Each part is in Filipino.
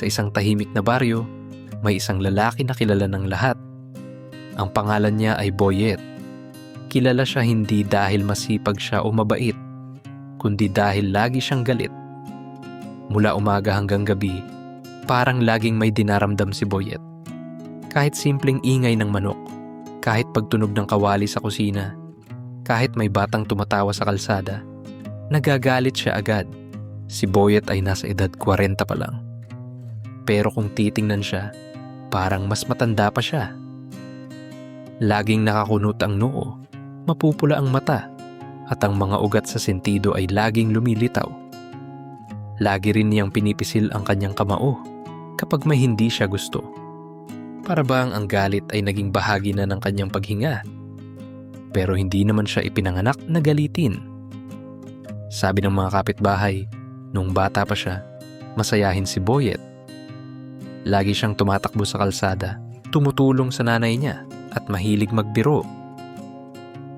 Sa isang tahimik na baryo, may isang lalaki na kilala ng lahat. Ang pangalan niya ay Boyet. Kilala siya hindi dahil masipag siya o mabait, kundi dahil lagi siyang galit. Mula umaga hanggang gabi, parang laging may dinaramdam si Boyet. Kahit simpleng ingay ng manok, kahit pagtunog ng kawali sa kusina, kahit may batang tumatawa sa kalsada, nagagalit siya agad. Si Boyet ay nasa edad 40 pa lang. Pero kung titingnan siya, parang mas matanda pa siya. Laging nakakunot ang noo, mapupula ang mata, at ang mga ugat sa sentido ay laging lumilitaw. Lagi rin niyang pinipisil ang kanyang kamao kapag may hindi siya gusto. Para bang ang galit ay naging bahagi na ng kanyang paghinga? Pero hindi naman siya ipinanganak na galitin. Sabi ng mga kapitbahay, nung bata pa siya, masayahin si Boyet. Lagi siyang tumatakbo sa kalsada, tumutulong sa nanay niya at mahilig magbiro.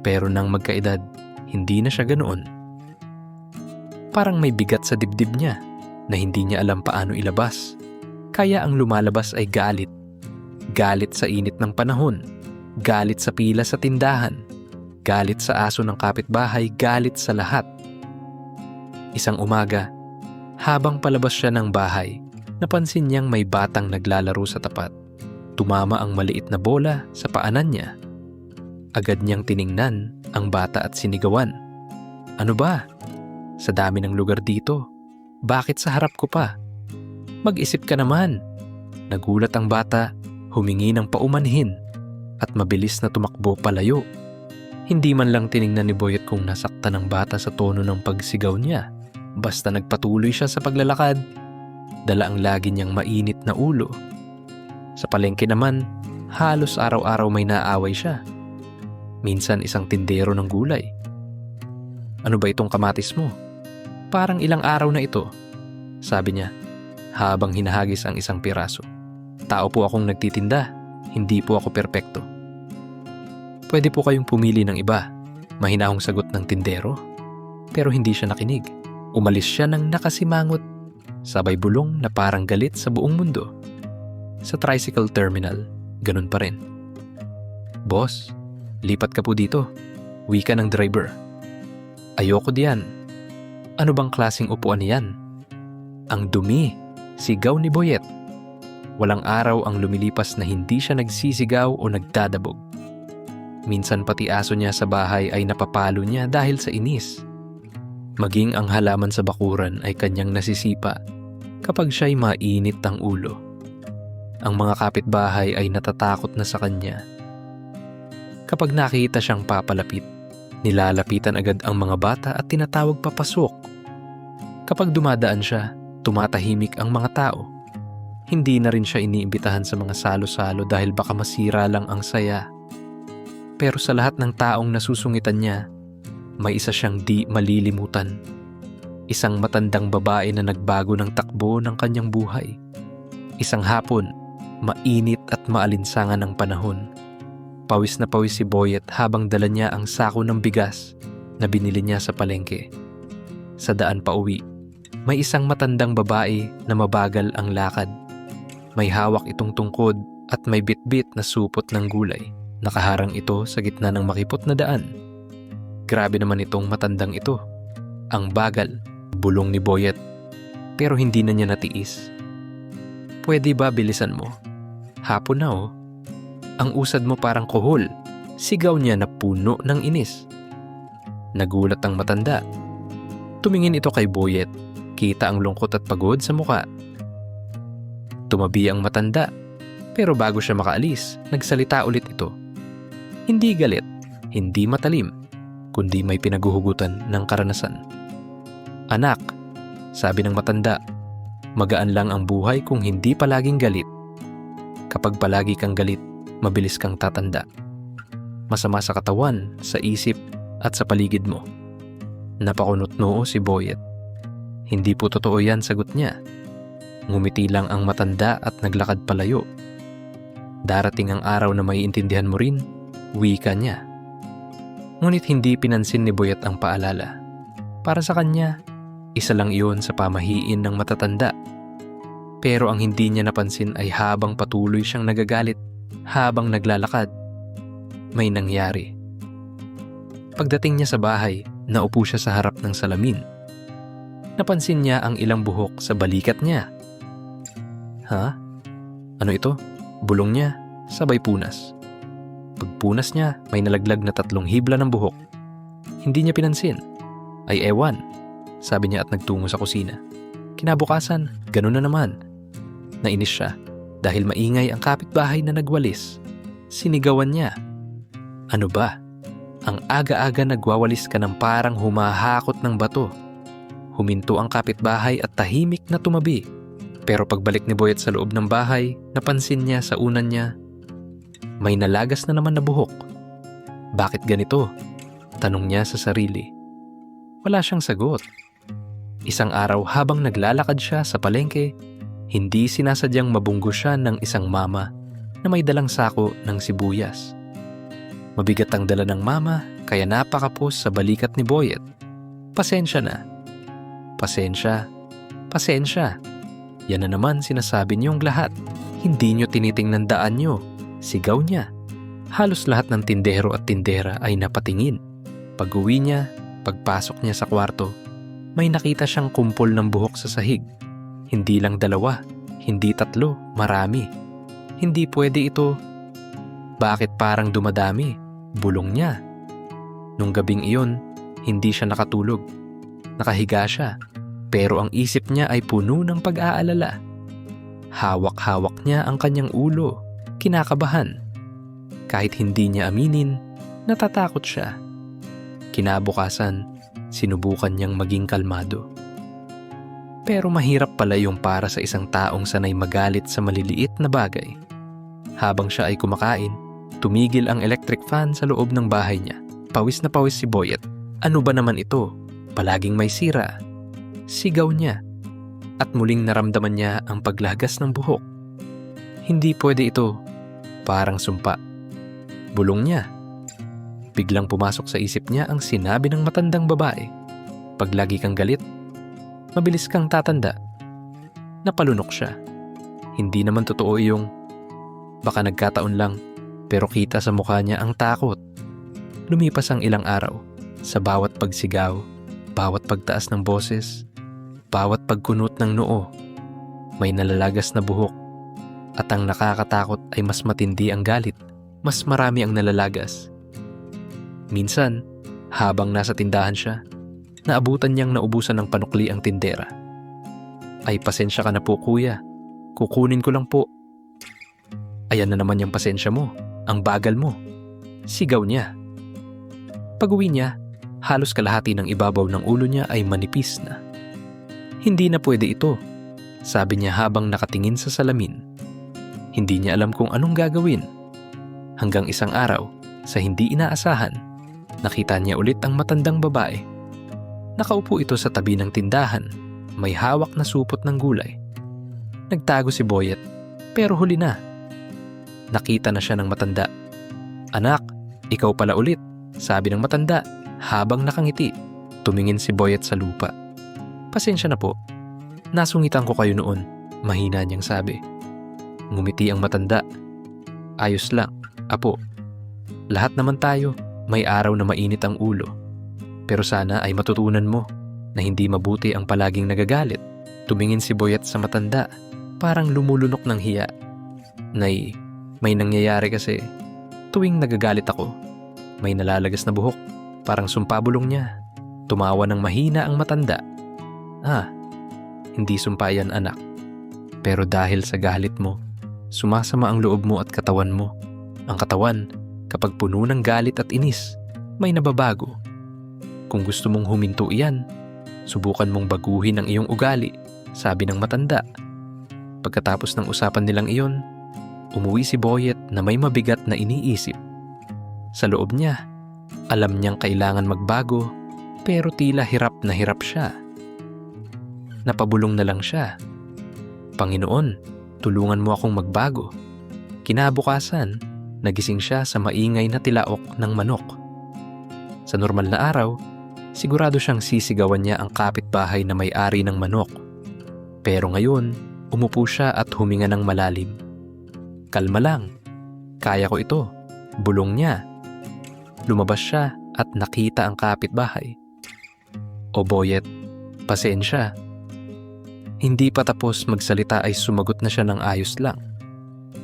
Pero nang magkaedad, hindi na siya ganoon. Parang may bigat sa dibdib niya na hindi niya alam paano ilabas. Kaya ang lumalabas ay galit. Galit sa init ng panahon. Galit sa pila sa tindahan. Galit sa aso ng kapitbahay. Galit sa lahat. Isang umaga, habang palabas siya ng bahay, napansin niyang may batang naglalaro sa tapat. Tumama ang maliit na bola sa paanan niya. Agad niyang tiningnan ang bata at sinigawan. Ano ba? Sa dami ng lugar dito, bakit sa harap ko pa? Mag-isip ka naman. Nagulat ang bata, humingi ng paumanhin at mabilis na tumakbo palayo. Hindi man lang tiningnan ni Boyet kung nasakta ng bata sa tono ng pagsigaw niya. Basta nagpatuloy siya sa paglalakad, dala ang lagi niyang mainit na ulo. Sa palengke naman, halos araw-araw may naaway siya. Minsan isang tindero ng gulay. Ano ba itong kamatis mo? Parang ilang araw na ito, sabi niya habang hinahagis ang isang piraso. Tao po akong nagtitinda, hindi po ako perpekto. Pwede po kayong pumili ng iba, mahinahong sagot ng tindero. Pero hindi siya nakinig. Umalis siya ng nakasimangot, sabay bulong na parang galit sa buong mundo. Sa tricycle terminal, ganun pa rin. Boss, lipat ka po dito. Wika ng driver. Ayoko diyan. Ano bang klasing upuan niyan? Ang dumi, sigaw ni Boyet. Walang araw ang lumilipas na hindi siya nagsisigaw o nagdadabog. Minsan pati aso niya sa bahay ay napapalo niya dahil sa inis. Maging ang halaman sa bakuran ay kanyang nasisipa kapag siya'y mainit ang ulo. Ang mga kapitbahay ay natatakot na sa kanya. Kapag nakita siyang papalapit, nilalapitan agad ang mga bata at tinatawag papasok. Kapag dumadaan siya, tumatahimik ang mga tao. Hindi na rin siya iniimbitahan sa mga salo-salo dahil baka masira lang ang saya. Pero sa lahat ng taong nasusungitan niya, may isa siyang di malilimutan. Isang matandang babae na nagbago ng takbo ng kanyang buhay. Isang hapon, mainit at maalinsangan ang panahon. Pawis na pawis si Boyet habang dala niya ang sako ng bigas na binili niya sa palengke. Sa daan pa uwi, may isang matandang babae na mabagal ang lakad. May hawak itong tungkod at may bitbit na supot ng gulay. Nakaharang ito sa gitna ng makipot na daan. Grabe naman itong matandang ito. Ang bagal, bulong ni Boyet. Pero hindi na niya natiis. Pwede ba bilisan mo? Hapon na oh. Ang usad mo parang kohol. Sigaw niya na puno ng inis. Nagulat ang matanda. Tumingin ito kay Boyet. Kita ang lungkot at pagod sa muka. Tumabi ang matanda. Pero bago siya makaalis, nagsalita ulit ito. Hindi galit, hindi matalim, kundi may pinaguhugutan ng karanasan. Anak, sabi ng matanda, magaan lang ang buhay kung hindi palaging galit. Kapag palagi kang galit, mabilis kang tatanda. Masama sa katawan, sa isip, at sa paligid mo. Napakunot noo si Boyet. Hindi po totoo yan, sagot niya. Ngumiti lang ang matanda at naglakad palayo. Darating ang araw na may intindihan mo rin, wika niya. Ngunit hindi pinansin ni Boyet ang paalala. Para sa kanya, isa lang iyon sa pamahiin ng matatanda. Pero ang hindi niya napansin ay habang patuloy siyang nagagalit, habang naglalakad, may nangyari. Pagdating niya sa bahay, naupo siya sa harap ng salamin. Napansin niya ang ilang buhok sa balikat niya. Ha? Ano ito? Bulong niya, sabay punas. Pagpunas niya, may nalaglag na tatlong hibla ng buhok. Hindi niya pinansin. Ay ewan, sabi niya at nagtungo sa kusina. Kinabukasan, ganun na naman. Nainis siya dahil maingay ang kapitbahay na nagwalis. Sinigawan niya. Ano ba? Ang aga-aga nagwawalis ka ng parang humahakot ng bato. Huminto ang kapitbahay at tahimik na tumabi. Pero pagbalik ni Boyet sa loob ng bahay, napansin niya sa unan niya, may nalagas na naman na buhok. Bakit ganito? Tanong niya sa sarili. Wala siyang sagot. Isang araw habang naglalakad siya sa palengke, hindi sinasadyang mabunggo siya ng isang mama na may dalang sako ng sibuyas. Mabigat ang dala ng mama kaya napakapos sa balikat ni Boyet. Pasensya na. Pasensya. Pasensya. Yan na naman sinasabi niyong lahat. Hindi niyo tinitingnan daan niyo. Sigaw niya. Halos lahat ng tindero at tindera ay napatingin. Pag uwi niya, pagpasok niya sa kwarto, may nakita siyang kumpol ng buhok sa sahig. Hindi lang dalawa, hindi tatlo, marami. Hindi pwede ito. Bakit parang dumadami? Bulong niya. Nung gabing iyon, hindi siya nakatulog. Nakahiga siya, pero ang isip niya ay puno ng pag-aalala. Hawak-hawak niya ang kanyang ulo, kinakabahan. Kahit hindi niya aminin, natatakot siya. Kinabukasan, sinubukan niyang maging kalmado. Pero mahirap pala yung para sa isang taong sanay magalit sa maliliit na bagay. Habang siya ay kumakain, tumigil ang electric fan sa loob ng bahay niya. Pawis na pawis si Boyet. Ano ba naman ito? Palaging may sira. Sigaw niya. At muling naramdaman niya ang paglagas ng buhok. Hindi pwede ito. Parang sumpa. Bulong niya. Biglang pumasok sa isip niya ang sinabi ng matandang babae. Pag lagi kang galit, mabilis kang tatanda. Napalunok siya. Hindi naman totoo yung baka nagkataon lang pero kita sa mukha niya ang takot. Lumipas ang ilang araw sa bawat pagsigaw, bawat pagtaas ng boses, bawat pagkunot ng noo. May nalalagas na buhok at ang nakakatakot ay mas matindi ang galit, mas marami ang nalalagas. Minsan, habang nasa tindahan siya, naabutan niyang naubusan ng panukli ang tindera. Ay pasensya ka na po kuya, kukunin ko lang po. Ayan na naman yung pasensya mo, ang bagal mo. Sigaw niya. Pag-uwi niya, halos kalahati ng ibabaw ng ulo niya ay manipis na. Hindi na pwede ito, sabi niya habang nakatingin sa salamin. Hindi niya alam kung anong gagawin. Hanggang isang araw, sa hindi inaasahan, nakita niya ulit ang matandang babae. Nakaupo ito sa tabi ng tindahan, may hawak na supot ng gulay. Nagtago si Boyet, pero huli na. Nakita na siya ng matanda. Anak, ikaw pala ulit, sabi ng matanda habang nakangiti. Tumingin si Boyet sa lupa. Pasensya na po. Nasungitan ko kayo noon, mahina niyang sabi. Ngumiti ang matanda. Ayos lang, apo. Lahat naman tayo, may araw na mainit ang ulo. Pero sana ay matutunan mo na hindi mabuti ang palaging nagagalit. Tumingin si Boyet sa matanda, parang lumulunok ng hiya. Nay, may nangyayari kasi. Tuwing nagagalit ako, may nalalagas na buhok, parang sumpabulong niya. Tumawa ng mahina ang matanda. Ah, hindi sumpa yan anak. Pero dahil sa galit mo, sumasama ang loob mo at katawan mo. Ang katawan, kapag puno ng galit at inis, may nababago. Kung gusto mong huminto iyan, subukan mong baguhin ang iyong ugali, sabi ng matanda. Pagkatapos ng usapan nilang iyon, umuwi si Boyet na may mabigat na iniisip. Sa loob niya, alam niyang kailangan magbago pero tila hirap na hirap siya. Napabulong na lang siya. Panginoon, tulungan mo akong magbago. Kinabukasan, nagising siya sa maingay na tilaok ng manok. Sa normal na araw, sigurado siyang sisigawan niya ang kapitbahay na may-ari ng manok. Pero ngayon, umupo siya at huminga ng malalim. Kalma lang. Kaya ko ito. Bulong niya. Lumabas siya at nakita ang kapitbahay. O Boyet, pasensya. Hindi pa tapos magsalita ay sumagot na siya ng ayos lang.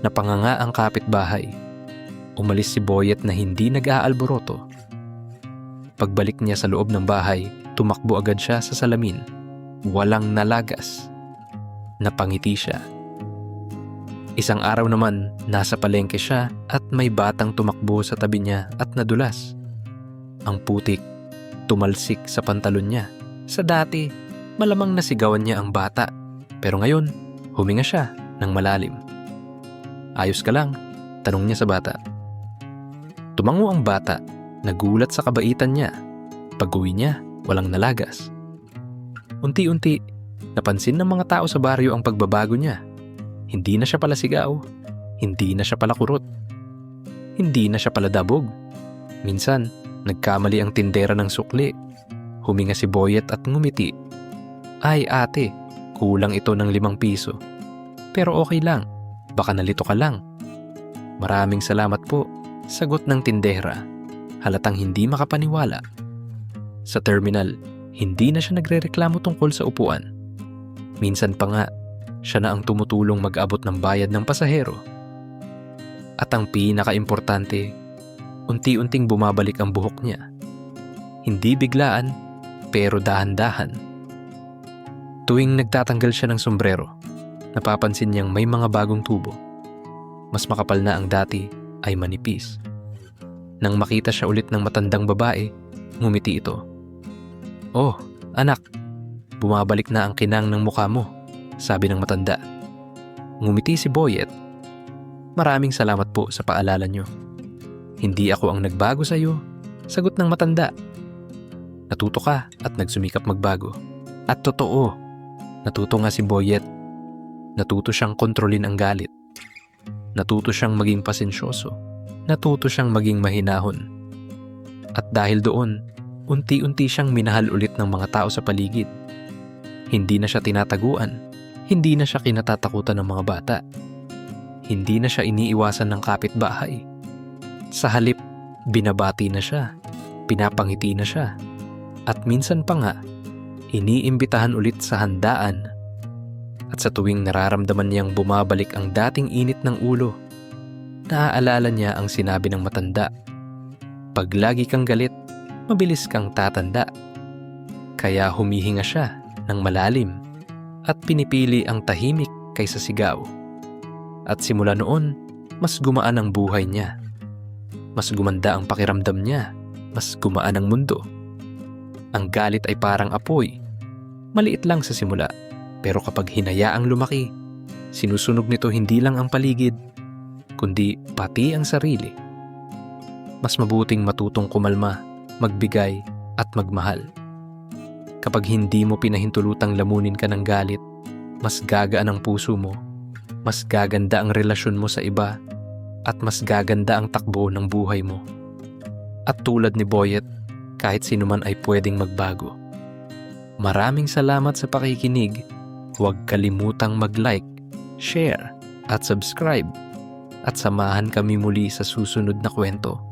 Napanganga ang kapitbahay. Umalis si Boyet na hindi nag-aalboroto. Pagbalik niya sa loob ng bahay, tumakbo agad siya sa salamin. Walang nalagas. Napangiti siya. Isang araw naman, nasa palengke siya at may batang tumakbo sa tabi niya at nadulas. Ang putik, tumalsik sa pantalon niya. Sa dati, malamang nasigawan niya ang bata. Pero ngayon, huminga siya ng malalim. Ayos ka lang, tanong niya sa bata. Tumango ang bata, nagulat sa kabaitan niya. Pag-uwi niya, walang nalagas. Unti-unti, napansin ng mga tao sa baryo ang pagbabago niya. Hindi na siya pala sigaw, hindi na siya pala kurot, hindi na siya pala dabog. Minsan, nagkamali ang tindera ng sukli. Huminga si Boyet at ngumiti. Ay ate, kulang ito ng limang piso. Pero okay lang, baka nalito ka lang. Maraming salamat po, sagot ng tindera. Halatang hindi makapaniwala. Sa terminal, hindi na siya nagrereklamo tungkol sa upuan. Minsan pa nga, siya na ang tumutulong mag-abot ng bayad ng pasahero. At ang pinaka-importante, unti-unting bumabalik ang buhok niya. Hindi biglaan, pero dahan-dahan. Tuwing nagtatanggal siya ng sombrero, napapansin niyang may mga bagong tubo. Mas makapal na ang dati ay manipis. Nang makita siya ulit ng matandang babae, ngumiti ito. Oh, anak, bumabalik na ang kinang ng mukha mo, sabi ng matanda. Ngumiti si Boyet. Maraming salamat po sa paalala niyo. Hindi ako ang nagbago sa iyo, sagot ng matanda. Natuto ka at nagsumikap magbago. At totoo, natuto nga si Boyet. Natuto siyang kontrolin ang galit. Natuto siyang maging pasensyoso. Natuto siyang maging mahinahon. At dahil doon, unti-unti siyang minahal ulit ng mga tao sa paligid. Hindi na siya tinataguan. Hindi na siya kinatatakutan ng mga bata. Hindi na siya iniiwasan ng kapitbahay. Sa halip, binabati na siya. Pinapangiti na siya. At minsan pa nga, iniimbitahan ulit sa handaan. At sa tuwing nararamdaman niyang bumabalik ang dating init ng ulo, naaalala niya ang sinabi ng matanda. Pag lagi kang galit, mabilis kang tatanda. Kaya humihinga siya ng malalim at pinipili ang tahimik kaysa sigaw. At simula noon, mas gumaan ang buhay niya. Mas gumanda ang pakiramdam niya. Mas gumaan ang mundo. Ang galit ay parang apoy. Maliit lang sa simula, pero kapag hinayaang lumaki, sinusunog nito hindi lang ang paligid, kundi pati ang sarili. Mas mabuting matutong kumalma, magbigay at magmahal. Kapag hindi mo pinahintulutang lamunin ka ng galit, mas gagaan ang puso mo, mas gaganda ang relasyon mo sa iba, at mas gaganda ang takbo ng buhay mo. At tulad ni Boyet, kahit sino man ay pwedeng magbago. Maraming salamat sa pakikinig. Huwag kalimutang mag-like, share, at subscribe. At samahan kami muli sa susunod na kwento.